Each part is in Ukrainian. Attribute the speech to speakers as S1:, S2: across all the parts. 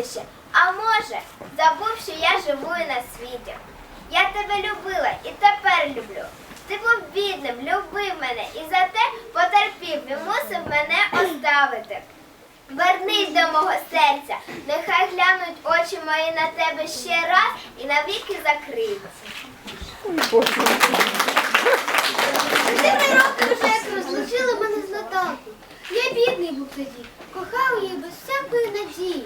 S1: прізвище, а може, забув, що я живу на світі. Я тебе любила і тепер люблю. Ти був бідним, любив мене і за те потерпів і мусив мене оставити. Вернись до мого серця, нехай глянуть очі мої на тебе ще раз і навіки закриють.
S2: Чотири роки вже як розлучили мене з Наталкою. Я бідний був тоді, кохав її без всякої надії.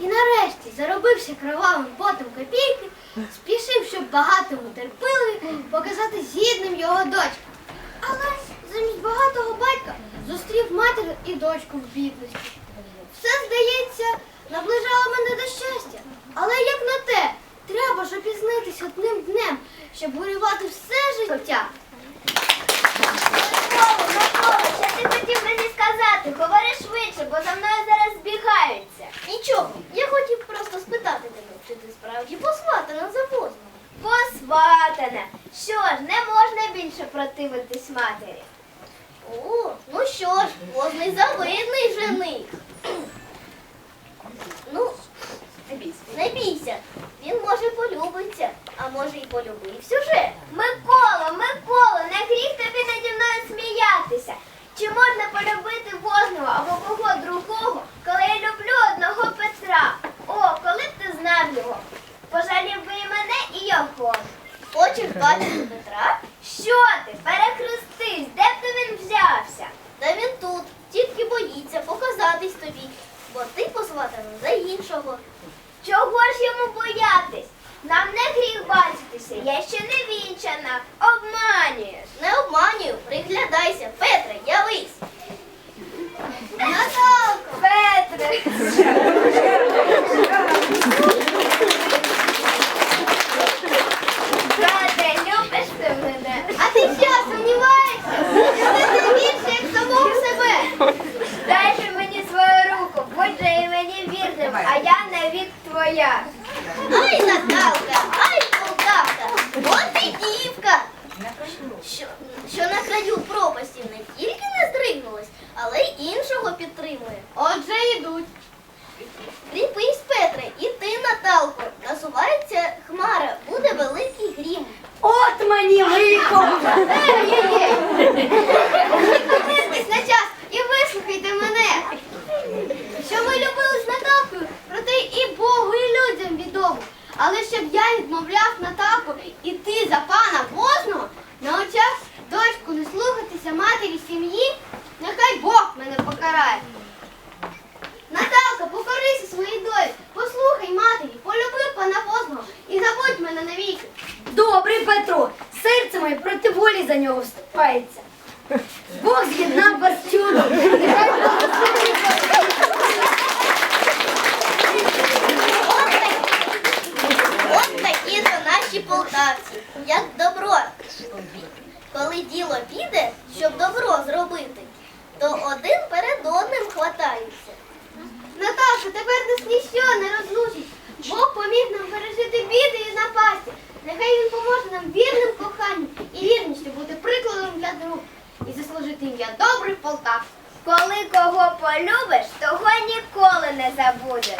S2: І нарешті, заробивши кровавим потом копійки, спішив, щоб багатому терпилові показати згідним його дочку. Але замість багатого батька зустрів матір і дочку в бідності. Все, здається, наближало мене до щастя. Але як на те, треба ж опізнитись одним днем, щоб горювати все життя.
S1: Микола, Микола, що ти хотів мені сказати? Говори швидше, бо за мною зараз збігаються.
S2: Нічого, я хотів просто спитати тебе, чи ти справді посватана за возного.
S1: Посватана. Що ж, не можна більше противитись матері.
S2: О, ну що ж, возний завидний жених. Ну, не бійся. Він може полюбиться, а може і полюбився вже.
S1: Микола, Микола, не гріх тобі наді мною сміятися. Чи можна полюбити возного або кого другого, коли я люблю одного Петра? О, коли б ти знав його? Пожалів би і мене, і його.
S2: Хочеш Петра?
S1: Що ти? Перехрестись, де б то він взявся?
S2: Та він тут, тільки боїться показатись тобі, бо ти посватана за іншого.
S1: Чого ж йому боятись? Нам не гріх бачитися, я ще не вінчана. Обманюєш.
S2: Не обманюю, приглядайся, Петре, явись. Наталко!
S1: Петре. Брате, любиш ти мене?
S2: А ти що, сумніваєшся? Любити більше, як самого себе.
S1: Дай же мені свою руку, будь же і мені вірним, а я навік твоя.
S2: Ай, Наталка, ай, Полтавка, от і дівка. Що, на краю пропасті не тільки не здригнулась, але й іншого підтримує. Отже йдуть. Кріпись, Петре, і ти, Наталко. Насувається хмара, буде великий грім.
S3: От мені лихо!
S2: Зупинитесь на час і вислухайте мене. Що ми любили з Наталкою, проте і Богу, і людям відомо. Але щоб я відмовляв Наталку іти за пана возного, на очах дочку не слухатися матері сім'ї, нехай Бог мене покарає. Наталка, покорися своїй долі, послухай матері, полюби пана возного і забудь мене навіки.
S3: Добрий Петро, серце моє проти волі за нього вступається. Бог з'єднав вас чудом. Нехай благословить
S2: от такі то наші полтавці, як добро. Коли діло піде, щоб добро зробити, то один катаємося. Наташа, тепер нас ніщо не розлучить. Бог поміг нам пережити біди і напасті. Нехай він поможе нам вірним коханням і вірністю бути прикладом для друг і заслужити ім'я добрих полтав.
S1: Коли кого полюбиш, того ніколи не забудеш.